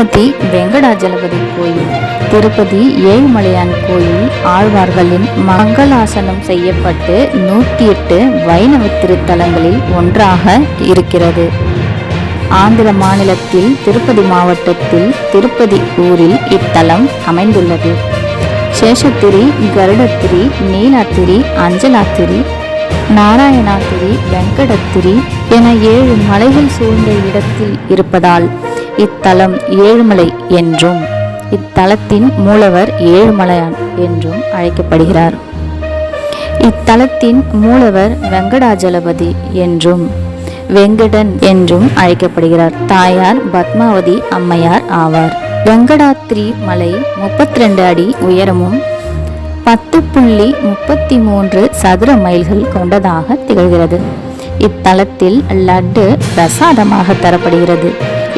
திருப்பதி வெங்கடாஜலபதி கோயில் திருப்பதி ஏழுமலையான் கோயில் ஆழ்வார்களின் மங்களாசனம் செய்யப்பட்டு நூற்றி எட்டு வைணவ திருத்தலங்களில் ஒன்றாக இருக்கிறது. ஆந்திர மாநிலத்தில் திருப்பதி மாவட்டத்தில் திருப்பதி ஊரில் இத்தலம் அமைந்துள்ளது. சேஷத்திரி கருடத்திரி நீலாத்திரி அஞ்சலாத்திரி நாராயணாத்திரி வெங்கடத்திரி என ஏழு மலைகள் சூழ்ந்த இடத்தில் இருப்பதால் இத்தலம் ஏழுமலை என்றும் இத்தலத்தின் மூலவர் ஏழுமலையான் என்றும் அழைக்கப்படுகிறார். இத்தலத்தின் மூலவர் வெங்கடாஜலபதி என்றும் வெங்கடன் என்றும் அழைக்கப்படுகிறார். தாயார் பத்மாவதி அம்மையார் ஆவார். வெங்கடாத்ரி மலை முப்பத்தி ரெண்டு அடி உயரமும் பத்து புள்ளி முப்பத்தி மூன்று சதுர மைல்கள் கொண்டதாக திகழ்கிறது. இத்தலத்தில் லட்டு பிரசாதமாக தரப்படுகிறது.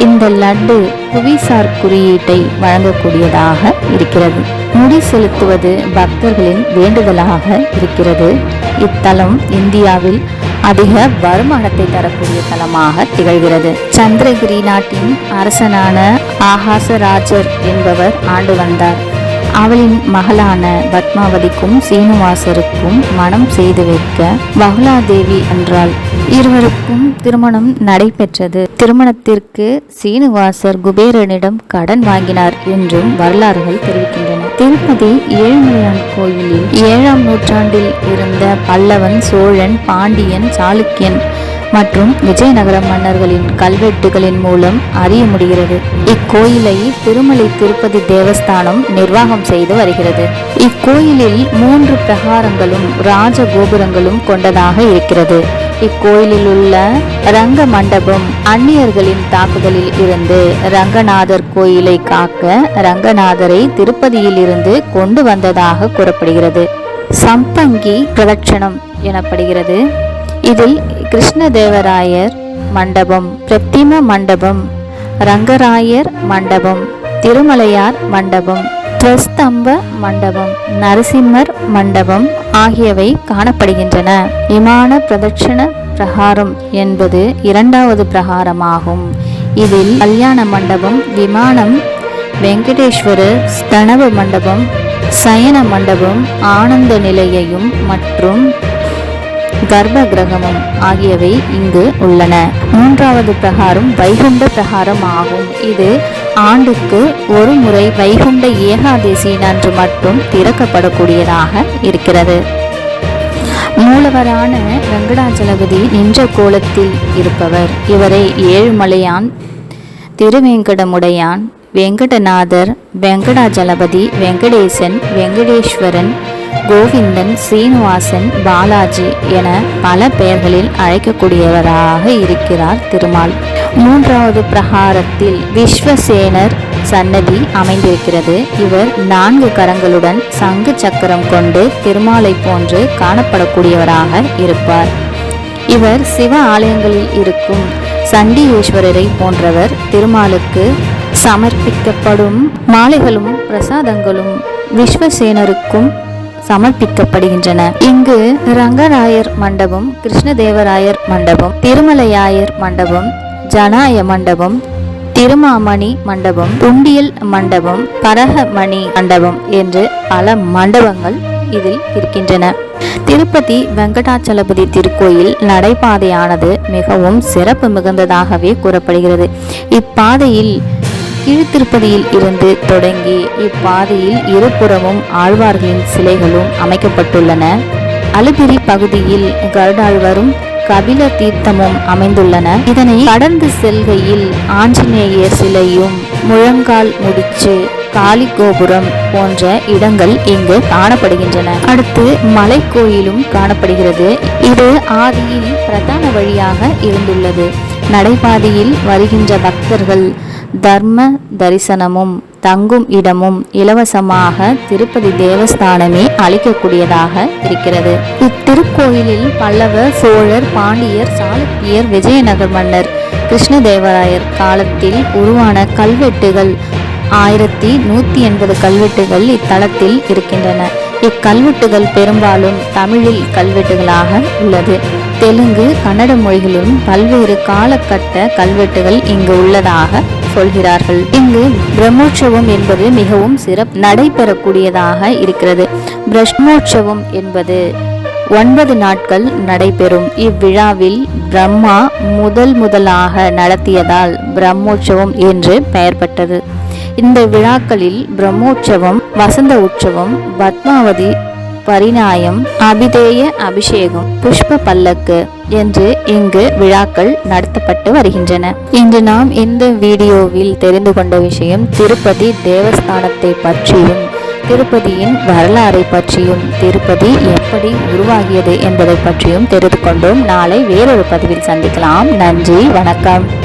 இந்த லட்டு புவிசார் குறியீட்டை வழங்கக்கூடியதாக இருக்கிறது. முடி செலுத்துவது பக்தர்களின் வேண்டுதலாக இருக்கிறது. இத்தலம் இந்தியாவில் அதிக வருமானத்தை தரக்கூடிய தலமாக திகழ்கிறது. சந்திரகிரி நாட்டின் அரசனான ஆகாசராஜர் என்பவர் ஆண்டு வந்தார். அவளின் மகளான பத்மாவதிக்கும் சீனிவாசருக்கும் மனம் செய்து வைக்க பகுலாதேவி என்றாள். இருவருக்கும் திருமணம் நடைபெற்றது. திருமணத்திற்கு சீனிவாசர் குபேரனிடம் கடன் வாங்கினார் என்றும் வரலாறுகள் தெரிவிக்கின்றன. திருப்பதி ஏழுமலையான் கோயிலில் ஏழாம் நூற்றாண்டில் இருந்த பல்லவன் சோழன் பாண்டியன் சாளுக்கியன் மற்றும் விஜயநகர மன்னர்களின் கல்வெட்டுகளின் மூலம் அறிய முடிகிறது. இக்கோயிலை திருமலை திருப்பதி தேவஸ்தானம் நிர்வாகம் செய்து வருகிறது. இக்கோயிலில் மூன்று பிரகாரங்களும் ராஜ கோபுரங்களும் கொண்டதாக இருக்கிறது. இக்கோயிலில் உள்ள ரங்க மண்டபம் அந்நியர்களின் தாக்குதலில் இருந்து ரங்கநாதர் கோயிலை காக்க ரங்கநாதரை திருப்பதியில் இருந்து கொண்டு வந்ததாக கூறப்படுகிறது. சம்பங்கி பிரதட்சணம் எனப்படுகிறது. இதில் கிருஷ்ணதேவராயர் மண்டபம் பிரத்திம மண்டபம் ரங்கராயர் மண்டபம் திருமலையார் மண்டபம் பிரஸ்தம்ப மண்டபம் நரசிம்மர் மண்டபம் ஆகியவை காணப்படுகின்றன. விமான பிரதட்சண பிரகாரம் என்பது இரண்டாவது பிரகாரமாகும். இதில் கல்யாண மண்டபம் விமானம் வெங்கடேஸ்வரர் ஸ்தனவ மண்டபம் சயன மண்டபம் ஆனந்த நிலையையும் மற்றும் கர்ப்ப கிரகமும் ஆகியவை இங்கு உள்ளன. மூன்றாவது பிரகாரம் வைகுண்ட பிரகாரம் ஆகும் இது ஆண்டுக்கு ஒரு முறை வைகுண்ட ஏகாதசி நன்று மட்டும் திறக்கப்படக்கூடியதாக இருக்கிறது. மூலவரான வெங்கடாச்சலபதி நின்ற கோலத்தில் இருப்பவர். இவரை ஏழுமலையான் திருவேங்கடமுடையான் வெங்கடநாதர் வெங்கடாஜலபதி வெங்கடேசன் வெங்கடேஸ்வரன் கோவிந்தன் சீனிவாசன் பாலாஜி என பல பெயர்களில் அழைக்கக்கூடியவராக இருக்கிறார் திருமால். மூன்றாவது பிரகாரத்தில் விஸ்வசேனர் சன்னதி அமைந்திருக்கிறது. இவர் நான்கு கரங்களுடன் சங்கு சக்கரம் கொண்டு திருமாலை போன்று காணப்படக்கூடியவராக இருப்பார். இவர் சிவ ஆலயங்களில் இருக்கும் சண்டிகேஸ்வரரை போன்றவர் திருமாலுக்கு சமர்ப்பிக்கப்படும் மாலைகளும் பிரசாதங்களும் விஸ்வசேனருக்கும் சமர்ப்பிக்கப்படுகின்றன. இங்கு ரங்கராயர் மண்டபம் கிருஷ்ணதேவராயர் மண்டபம் திருமலையாயர் மண்டபம் ஜனாய மண்டபம் திருமாமணி மண்டபம் உண்டியல் மண்டபம் பரகமணி மண்டபம் என்று பல மண்டபங்கள் இதில் இருக்கின்றன. திருப்பதி வெங்கடாச்சலபதி திருக்கோயில் நடைபாதையானது மிகவும் சிறப்பு மிகுந்ததாகவே கூறப்படுகிறது. இப்பாதையில் கீழ்த்திருப்பதியில் இருந்து தொடங்கி இப்பாதையில் இருபுறமும் ஆழ்வார்களின் சிலைகளும் அமைக்கப்பட்டுள்ளன. அழுதிரி பகுதியில் கருடாழ்வரும் கபில தீர்த்தமும் அமைந்துள்ளன. இதனை கடந்து செல்கையில் ஆஞ்சநேயர் சிலையும் முழங்கால் முடிச்சு காளி கோபுரம் போன்ற இடங்கள் இங்கு காணப்படுகின்றன. அடுத்து மலை கோயிலும் காணப்படுகிறது. இது ஆதியில் பிரதான வழியாக இருந்துள்ளது. நடைபாதையில் வருகின்ற பக்தர்கள் தர்ம தரிசனமும் தங்கும் இடமும் இலவசமாக திருப்பதி தேவஸ்தானமே அளிக்கக்கூடியதாக இருக்கிறது. இத்திருக்கோயிலில் பல்லவ சோழர் பாண்டியர் சாளுக்கியர் விஜயநகர் மன்னர் கிருஷ்ணதேவராயர் காலத்தில் உருவான கல்வெட்டுகள் ஆயிரத்தி நூற்றி எண்பது கல்வெட்டுகள் இத்தலத்தில் இருக்கின்றன. இக்கல்வெட்டுகள் பெரும்பாலும் தமிழில் கல்வெட்டுகளாக உள்ளது. தெலுங்கு கன்னட மொழிகளிலும் பல்வேறு காலகட்ட கல்வெட்டுகள் இங்கு உள்ளதாக சொல்கிறார்கள். இங்கு பிரம்மோற்சவம் என்பது மிகவும் சிறப்பு நடைபெறக்கூடியதாக இருக்கிறது. பிரம்மோற்சவம் என்பது ஒன்பது நாட்கள் நடைபெறும். இவ்விழாவில் பிரம்மா முதல் முதலாக நடத்தியதால் பிரம்மோற்சவம் என்று பெயர் பெற்றது இந்த விழாக்களில் பிரம்மோற்சவம் வசந்த உற்சவம் பத்மாவதி பரிணாயம் அபிதேய அபிஷேகம் புஷ்ப பல்லக்கு என்று இங்கு விழாக்கள் நடத்தப்பட்டு வருகின்றன. இன்று நாம் இந்த வீடியோவில் தெரிந்து கொண்ட விஷயம் திருப்பதி தேவஸ்தானத்தை பற்றியும் திருப்பதியின் வரலாறை பற்றியும் திருப்பதி எப்படி உருவாகியது என்பதை பற்றியும் தெரிந்து கொண்டோம். நாளை வேறொரு பதிவில் சந்திக்கலாம். நன்றி வணக்கம்.